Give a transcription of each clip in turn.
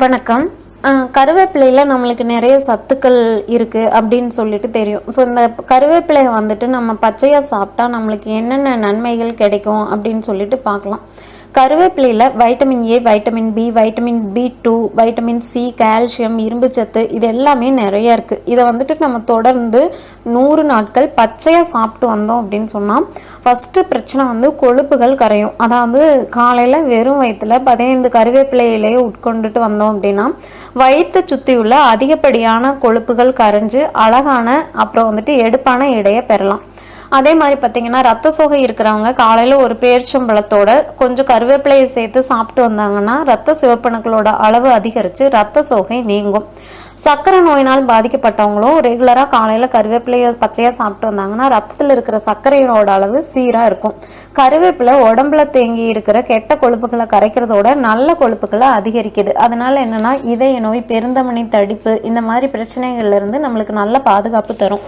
வணக்கம். கருவேப்பிலையில் நம்மளுக்கு நிறைய சத்துக்கள் இருக்குது அப்படின்னு சொல்லிட்டு தெரியும். ஸோ இந்த கருவேப்பிலையை வந்துட்டு நம்ம பச்சையாக சாப்பிட்டா நம்மளுக்கு என்னென்ன நன்மைகள் கிடைக்கும் அப்படின்னு சொல்லிட்டு பார்க்கலாம். கருவேப்பிலையில் vitamin A vitamin B vitamin B two vitamin C calcium இரும்புச்சத்து இது எல்லாமே நிறைய இருக்குது இதை வந்துட்டு நம்ம தொடர்ந்து நூறு நாட்கள் பச்சையாக சாப்பிட்டு வந்தோம் அப்படின்னு சொன்னால் ஃபஸ்ட்டு பிரச்சனை வந்து கொழுப்புகள் கரையும். அதாவது காலையில் வெறும் வயிற்றில் பதினைந்து கருவேப்பிலை இலையை உட்கொண்டுட்டு வந்தோம் அப்படின்னா வயிற்றை சுற்றியுள்ள அதிகப்படியான கொழுப்புகள் கரைஞ்சு அழகான அப்புறம் வந்துட்டு எடுப்பான இடையை பெறலாம். அதே மாதிரி பார்த்தீங்கன்னா ரத்த சோகை இருக்கிறவங்க காலையில் ஒரு பேரிச்சம்பழத்தோட கொஞ்சம் கருவேப்பிலையை சேர்த்து சாப்பிட்டு வந்தாங்கன்னா ரத்த சிவப்பணுக்களோட அளவு அதிகரித்து ரத்த சோகை நீங்கும். சர்க்கரை நோயினால் பாதிக்கப்பட்டவங்களும் ரெகுலராக காலையில் கருவேப்பிலையை பச்சையாக சாப்பிட்டு வந்தாங்கன்னா ரத்தத்தில் இருக்கிற சர்க்கரையோட அளவு சீராக இருக்கும். கருவேப்பிலை உடம்புல தேங்கி இருக்கிற கெட்ட கொழுப்புகளை கரைக்கிறதோட நல்ல கொழுப்புகளை அதிகரிக்குது. அதனால என்னன்னா இதய நோய் பெருந்தமணி தடிப்பு இந்த மாதிரி பிரச்சனைகள்ல இருந்து நம்மளுக்கு நல்ல பாதுகாப்பு தரும்.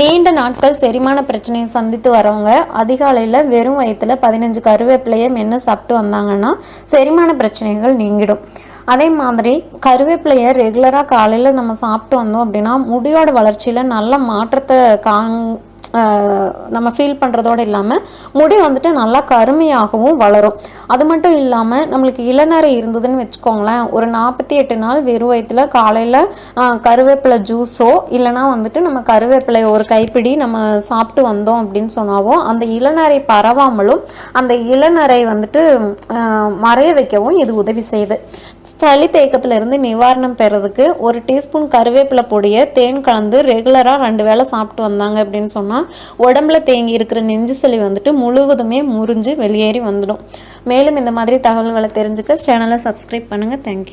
நீண்ட நாட்கள் செரிமான பிரச்சனையை சந்தித்து வரவங்க அதிகாலையில் வெறும் வயிற்றுல பதினஞ்சு கருவேப்பிலையை மென்று சாப்பிட்டு வந்தாங்கன்னா செரிமான பிரச்சனைகள் நீங்கிடும். அதே மாதிரி கருவேப்பிலையை ரெகுலராக காலையில் நம்ம சாப்பிட்டு வந்தோம் அப்படின்னா முடியோட வளர்ச்சியில் நல்ல மாற்றத்தை காங் நம்ம ஃபீல் பண்ணுறதோடு இல்லாமல் முடி வந்துட்டு நல்லா கருமையாகவும் வளரும். அது மட்டும் இல்லாமல் நம்மளுக்கு இளநரை இருந்ததுன்னு வச்சுக்கோங்களேன் ஒரு நாற்பத்தி எட்டு நாள் வெறும் வயிற்றுல காலையில் கருவேப்பிலை ஜூஸோ இல்லைனா வந்துட்டு நம்ம கருவேப்பிலை ஒரு கைப்பிடி நம்ம சாப்பிட்டு வந்தோம் அப்படின்னு சொன்னாவோ அந்த இளநரை பரவாமலும் அந்த இளநரை வந்துட்டு மறைய வைக்கவும் இது உதவி செய்யுது. சளி தேக்கத்திலிருந்து நிவாரணம் பெறதுக்கு ஒரு டீஸ்பூன் கருவேப்பிலை பொடியை தேன் கலந்து ரெகுலராக ரெண்டு வேளை சாப்பிட்டு வந்தாங்க அப்படின்னு சொன்னால் உடம்புல தேங்கி இருக்கிற நெஞ்சு சளி வந்துட்டு முழுவதுமே முறிஞ்சு வெளியேறி வந்துடும். மேலும் இந்த மாதிரி தகவல்களை தெரிஞ்சுக்க சேனலை சப்ஸ்கிரைப் பண்ணுங்கள் தேங்க்யூ